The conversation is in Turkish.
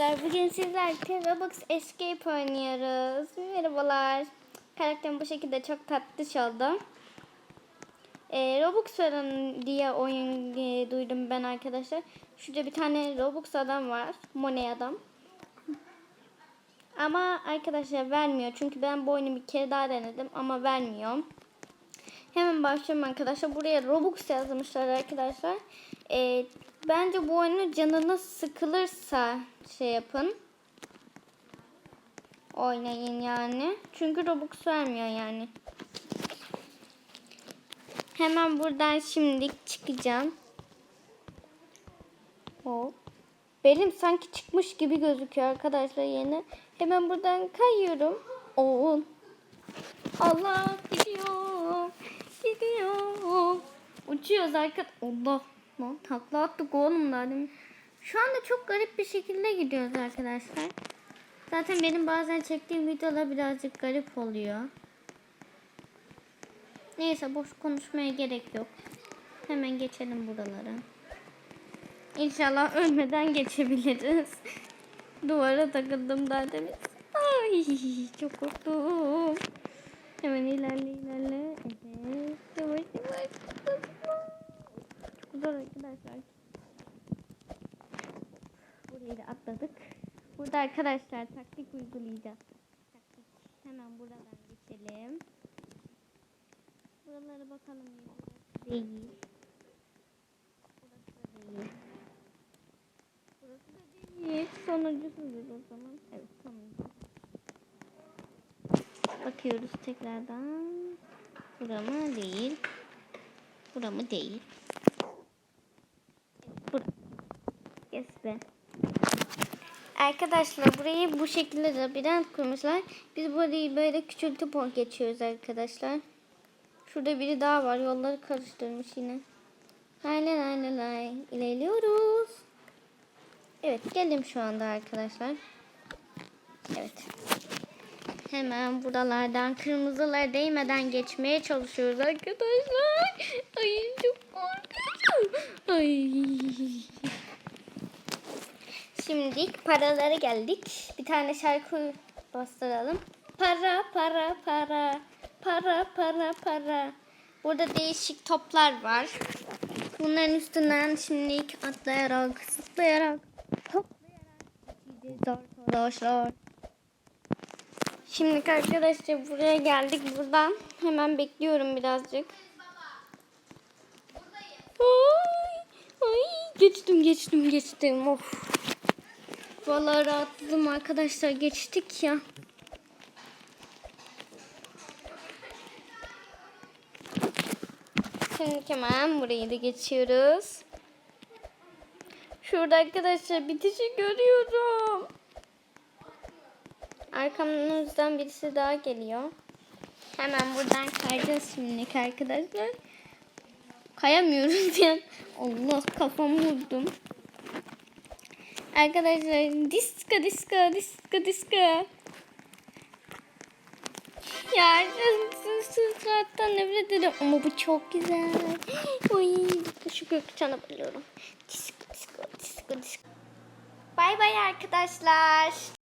arkadaşlar. Bugün sizlerle Roblox Escape oynuyoruz. Merhabalar. Karakterim bu şekilde çok tatlı oldu. Ee, Robux verin diye oyun e, duydum ben arkadaşlar. Şurada bir tane Robux adam var. Money adam. Ama arkadaşlar vermiyor. Çünkü ben bu oyunu bir kere daha denedim ama vermiyor. Hemen başlıyorum arkadaşlar. Buraya Robux yazmışlar arkadaşlar. Ee, bence bu oyunu canınız sıkılırsa şey yapın. Oynayın yani. Çünkü Robux vermiyor yani. Hemen buradan şimdilik çıkacağım. Hop. Benim sanki çıkmış gibi gözüküyor arkadaşlar yeni. Hemen buradan kayıyorum. Oo. Allah gidiyor. Gidiyor. Uçuyoruz arkadaşlar. Allah. Lan takla attık oğlum daha demin. Şu anda çok garip bir şekilde gidiyoruz arkadaşlar. Zaten benim bazen çektiğim videolar birazcık garip oluyor. Neyse boş konuşmaya gerek yok. Hemen geçelim buralara. İnşallah ölmeden geçebiliriz. Duvara takıldım daha. Ay çok korktum. Hemen ilerle ilerle. Evet. Zor arkadaşlar. Burayı da atladık. Burada arkadaşlar taktik uygulayacağız. Taktik. Hemen buradan geçelim. Buralara bakalım. Değil. Burası değil. Burası değil. Sonuncusudur o zaman. Evet sonuncu. Bakıyoruz tekrardan. Bura mı? Değil. Bura mı? Değil. Yes be. Arkadaşlar burayı bu şekilde labirent kurmuşlar. Biz burayı böyle küçültüp geçiyoruz arkadaşlar. Şurada biri daha var. Yolları karıştırmış yine. Lay lay lay lay. İlerliyoruz. Evet geldim şu anda arkadaşlar. Evet. Hemen buralardan kırmızılar değmeden geçmeye çalışıyoruz arkadaşlar. Ay çok korkuyorum. Ay. Şimdi paralara geldik. Bir tane şarkı bastıralım. Para para para. Para para para. Burada değişik toplar var. Bunların üstünden şimdilik atlayarak, zıplayarak, gideceğiz arkadaşlar. Şimdi arkadaşlar buraya geldik. Buradan hemen bekliyorum birazcık. Ay, ay geçtim geçtim geçtim. Of. Vallahi rahatladım arkadaşlar. Geçtik ya. Şimdi hemen burayı da geçiyoruz. Şurada arkadaşlar bitişi görüyorum. Arkamızdan birisi daha geliyor. Hemen buradan kayacağız şimdi arkadaşlar. Kayamıyoruz yani. Allah kafamı vurdum. Arkadaşlar diska diska diska diska. Ya sırtlardan nefret ederim ama bu çok güzel. Oy, şu gökçana bayılıyorum. Disko disko disko disko. Bay bay arkadaşlar.